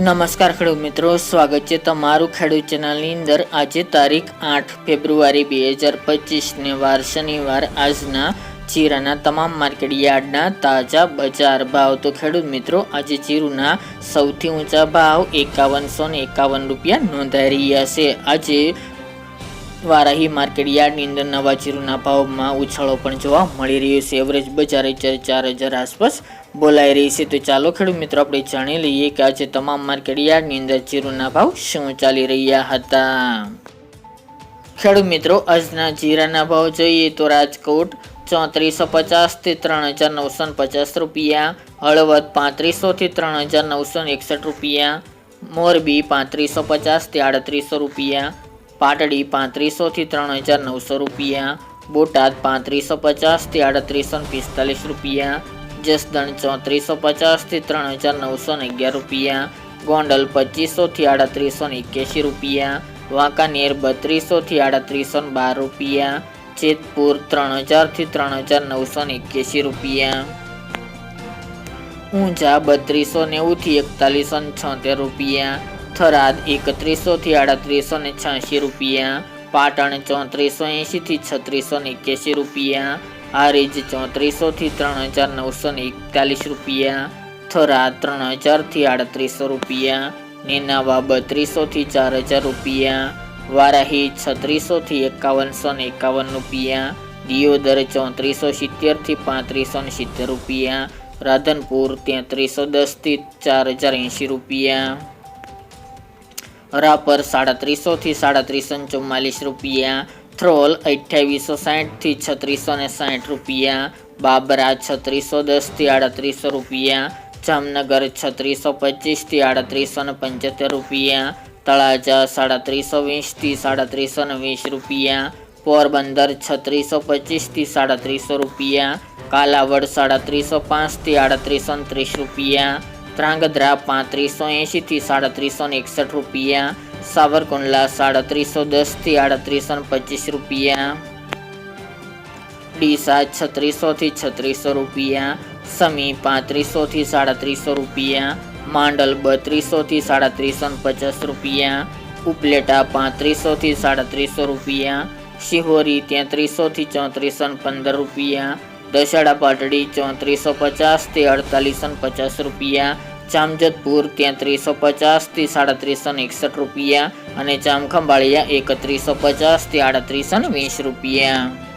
નમસ્કાર ખેડૂત મિત્રો, સ્વાગત છે તમારું ખેડૂત ચેનલની અંદર. આજે તારીખ આઠ ફેબ્રુઆરી બે હજાર પચીસને વાર શનિવાર. આજના જીરાના તમામ માર્કેટ યાર્ડના તાજા બજાર ભાવ. તો ખેડૂત મિત્રો, આજે જીરુના સૌથી ઊંચા ભાવ એકાવનસો ને એકાવન રૂપિયા નોંધાઈ રહ્યા છે. આજે વારાહી માર્કેટ યાર્ડની અંદર નવા જીરુના ભાવમાં ઉછાળો પણ જોવા મળી રહ્યો છે. એવરેજ બજાર ચાર હજાર આસપાસ બોલાઈ રહી છે, તો ચાલો ખેડૂત મિત્રો આપણે જાણી લઈએ કે આજે તમામ માર્કેટ યાર્ડની અંદર જીરુના ભાવ શું ચાલી રહ્યા હતા. ખેડૂત મિત્રો, આજના જીરાના ભાવ જોઈએ તો રાજકોટ ચોત્રીસો પચાસથી ત્રણ હજાર નવસો પચાસ રૂપિયા, હળવદ પાંત્રીસોથી ત્રણ હજાર નવસો એકસઠ રૂપિયા, મોરબી પાંત્રીસો પચાસથી આડત્રીસો રૂપિયા પાટડી પાંત્રીસોથી ત્રણ હજાર નવસો રૂપિયા, બોટાદ પાંત્રીસો પચાસથી આડત્રીસો પિસ્તાલીસ રૂપિયા, જસદણ ચોત્રીસો પચાસથી ત્રણ હજાર નવસો અગિયાર રૂપિયા, ગોંડલ પચીસોથી આડત્રીસો એક્યાસી રૂપિયા, વાંકાનેર બત્રીસોથી આડત્રીસો બાર રૂપિયા, જેતપુર ત્રણ હજારથી ત્રણ હજાર નવસો ને એક્યાસી રૂપિયા. ઊંઝા બત્રીસો નેવુંથી એકતાલીસો છોતેર રૂપિયા થરાદ એકત્રીસોથી આડત્રીસો ને છ્યાસી રૂપિયા, પાટણ ચોત્રીસો એંશીથી છત્રીસો ને એક્યાસી રૂપિયા, હારીજ ચોત્રીસોથી ત્રણ હજાર નવસો ને એકતાલીસ રૂપિયા, થરાદ ત્રણ હજારથી આડત્રીસો રૂપિયા, નેનાવા બત્રીસોથી ચાર હજાર રૂપિયા, વારાહી છત્રીસોથી એકાવનસો ને એકાવન રૂપિયા, દિયોદર ચોત્રીસો સિત્તેરથી પાંત્રીસો ને સિત્તેર રૂપિયા, રાધનપુર તેત્રીસો દસથી ચાર હજાર એંશી રૂપિયા. રાપર સાડત્રીસોથી સાડત્રીસો ને ચુમ્માલીસ રૂપિયા, થ્રોલ અઠ્યાવીસો સાહીઠથી છત્રીસો ને સાઠ રૂપિયા, બાબરા છત્રીસો દસથી આડત્રીસો રૂપિયા, જામનગર છત્રીસો પચીસથી આડત્રીસો ને પંચોતેર રૂપિયા, તળાજા સાડત્રીસો વીસથી સાડત્રીસો ને વીસ રૂપિયા, પોરબંદર છત્રીસો પચીસથી સાડત્રીસો રૂપિયા, કાલાવડ સાડત્રીસો પાંચથી આડત્રીસો ત્રીસ રૂપિયા ત્રાંગધ્રા પાંત્રીસો એંશીથી સાડત્રીસો ને એકસઠ રૂપિયા, સાવરકુંડલા સાડત્રીસો દસથી આડત્રીસો ને પચીસ રૂપિયા, ડીસા છત્રીસોથી છત્રીસો રૂપિયા, સમી પાંત્રીસોથી સાડત્રીસો રૂપિયા, માંડલ બત્રીસોથી સાડત્રીસો ને પચાસ રૂપિયા, ઉપલેટા પાંત્રીસોથી સાડત્રીસો રૂપિયા, શિહોરી તેત્રીસોથી ચોત્રીસો ને પંદર રૂપિયા, દશાડા પાટડી ચોત્રીસો પચાસથી અડતાલીસો પચાસ રૂપિયા જામજતપુર તેત્રીસો પચાસથી સાડત્રીસો ને એકસઠ રૂપિયા અને જામખંભાળિયા એકત્રીસો પચાસથી આડત્રીસો ને વીસ રૂપિયા.